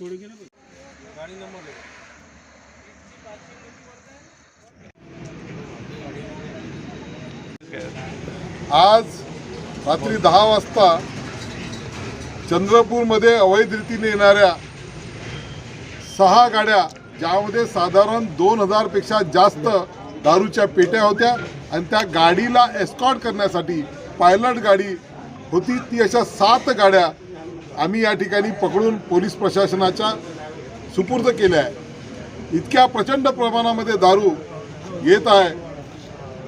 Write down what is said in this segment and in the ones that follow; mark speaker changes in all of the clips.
Speaker 1: आज रात्री दहा वाजता चंद्रपूरमध्ये अवैध रीतीने येणाऱ्या सहा गाड्या ज्यामध्ये साधारण दोन हजारपेक्षा जास्त दारूच्या पेट्या होत्या आणि त्या गाडीला एस्कॉर्ट करण्यासाठी पायलट गाडी होती. ती अशा सात गाड्या आम्ही या ठिकाणी पकडून पोलीस प्रशासनाच्या सुपूर्द केल्या आहे. इतक्या प्रचंड प्रमाणामध्ये दारू येत आहे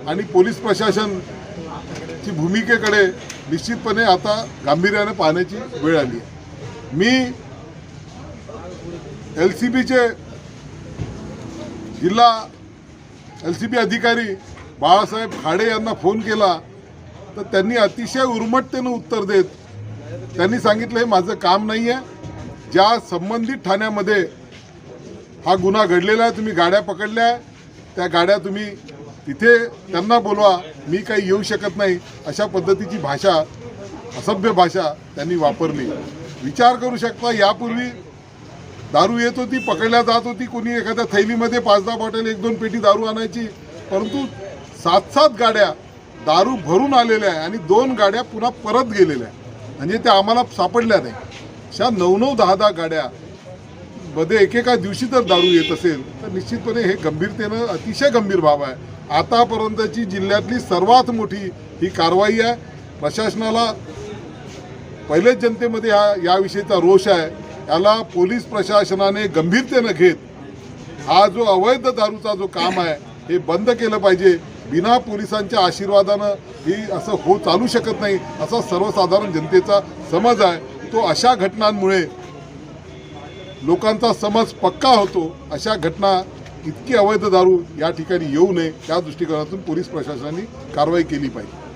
Speaker 1: आणि पोलीस प्रशासनची भूमिकेकडे निश्चितपणे आता गांभीर्याने पाहण्याची वेळ आली आहे. मी एल सी बीचे जिल्हा एल सी बी अधिकारी बाळासाहेब खाडे यांना फोन केला तर त्यांनी अतिशय उर्मटतेनं उत्तर देत त्यांनी सांगितलं हे माझं काम नाही आहे ज्या संबंधित ठाण्यामध्ये हा गुन्हा घडलेला आहे तुम्ही गाड्या पकडल्या आहे त्या गाड्या तुम्ही तिथे त्यांना बोलवा. मी काही येऊ शकत नाही. अशा पद्धतीची भाषा असभ्य भाषा त्यांनी वापरली. विचार करू शकता यापूर्वी दारू येत होती पकडल्या जात होती. कोणी एखाद्या थैलीमध्ये पाच दहा बॉटल एक दोन पेटी दारू आणायची. परंतु सात सात गाड्या दारू भरून आलेल्या आहे आणि दोन गाड्या पुन्हा परत गेलेल्या आहे म्हणजे त्या आम्हाला सापडल्या नाही. अशा नऊ नऊ दहा दहा गाड्या मध्ये एकेका दिवशी जर दारू येत असेल तर निश्चितपणे हे गंभीरतेनं अतिशय गंभीर बाब आहे. आतापर्यंतची जिल्ह्यातली सर्वात मोठी ही कारवाई आहे. प्रशासनाला पहिलेच जनतेमध्ये हा याविषयीचा रोष आहे. याला पोलीस प्रशासनाने गंभीरतेनं घेत हा जो अवैध दारूचा जो काम आहे हे बंद केलं पाहिजे. बिना पोलिसांच्या आशीर्वादानं ही असं हो चालू शकत नाही असा सर्वसाधारण जनतेचा समज आहे. तो अशा घटनांमुळे लोकांचा समज पक्का होतो अशा घटना इतकी अवैध दारू या ठिकाणी येऊ नये त्या दृष्टिकोनातून पोलीस प्रशासनाने कारवाई केली पाहिजे.